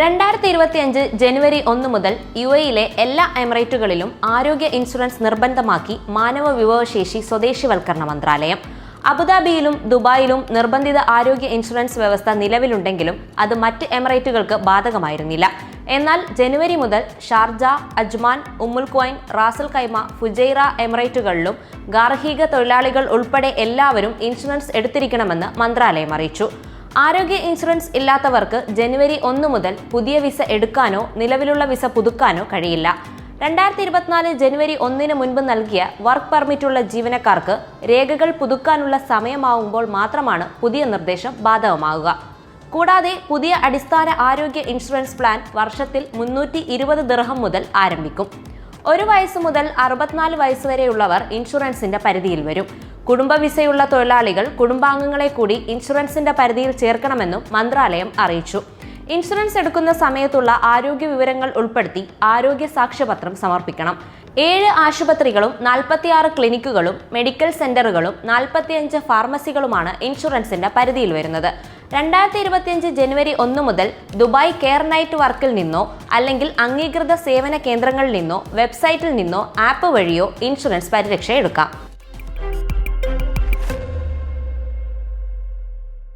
രണ്ടായിരത്തി ഇരുപത്തിയഞ്ച് ജനുവരി ഒന്ന് മുതൽ യു എയിലെ എല്ലാ എമിറേറ്റുകളിലും ആരോഗ്യ ഇൻഷുറൻസ് നിർബന്ധമാക്കി മാനവ വിഭവശേഷി സ്വദേശിവൽക്കരണ മന്ത്രാലയം. അബുദാബിയിലും ദുബായിലും നിർബന്ധിത ആരോഗ്യ ഇൻഷുറൻസ് വ്യവസ്ഥ നിലവിലുണ്ടെങ്കിലും അത് മറ്റ് എമിറേറ്റുകൾക്ക് ബാധകമായിരുന്നില്ല. എന്നാൽ ജനുവരി മുതൽ ഷാർജ അജ്മാൻ ഉമ്മുൽ ക്വൈൻ റാസൽ കൈമ ഫുജൈറ എമിറേറ്റുകളിലും ഗാർഹിക തൊഴിലാളികൾ ഉൾപ്പെടെ എല്ലാവരും ഇൻഷുറൻസ് എടുത്തിരിക്കണമെന്ന് മന്ത്രാലയം അറിയിച്ചു. ആരോഗ്യ ഇൻഷുറൻസ് ഇല്ലാത്തവർക്ക് ജനുവരി ഒന്ന് മുതൽ പുതിയ വിസ എടുക്കാനോ നിലവിലുള്ള വിസ പുതുക്കാനോ കഴിയില്ല. രണ്ടായിരത്തി ഇരുപത്തിനാല് ജനുവരി ഒന്നിന് മുൻപ് നൽകിയ വർക്ക് പെർമിറ്റുള്ള ജീവനക്കാർക്ക് രേഖകൾ പുതുക്കാനുള്ള സമയമാവുമ്പോൾ മാത്രമാണ് പുതിയ നിർദ്ദേശം ബാധകമാകുക. കൂടാതെ പുതിയ അടിസ്ഥാന ആരോഗ്യ ഇൻഷുറൻസ് പ്ലാൻ വർഷത്തിൽ മുന്നൂറ്റി ഇരുപത് ദിർഹം മുതൽ ആരംഭിക്കും. ഒരു വയസ്സ് മുതൽ അറുപത്തിനാല് വയസ്സ് വരെയുള്ളവർ ഇൻഷുറൻസിന്റെ പരിധിയിൽ വരും. കുടുംബ വിസയുള്ള തൊഴിലാളികൾ കുടുംബാംഗങ്ങളെ കൂടി ഇൻഷുറൻസിന്റെ പരിധിയിൽ ചേർക്കണമെന്നും മന്ത്രാലയം അറിയിച്ചു. ഇൻഷുറൻസ് എടുക്കുന്ന സമയത്തുള്ള ആരോഗ്യ വിവരങ്ങൾ ഉൾപ്പെടുത്തി ആരോഗ്യ സാക്ഷ്യപത്രം സമർപ്പിക്കണം. ഏഴ് ആശുപത്രികളും നാൽപ്പത്തിയാറ് ക്ലിനിക്കുകളും മെഡിക്കൽ സെന്ററുകളും നാൽപ്പത്തിയഞ്ച് ഫാർമസികളുമാണ് ഇൻഷുറൻസിന്റെ പരിധിയിൽ വരുന്നത്. രണ്ടായിരത്തി ഇരുപത്തിയഞ്ച് ജനുവരി ഒന്ന് മുതൽ ദുബായ് കെയർ നൈറ്റ് വർക്കിൽ നിന്നോ അല്ലെങ്കിൽ അംഗീകൃത സേവന കേന്ദ്രങ്ങളിൽ നിന്നോ വെബ്സൈറ്റിൽ നിന്നോ ആപ്പ് വഴിയോ ഇൻഷുറൻസ് പരിരക്ഷ എടുക്കാം.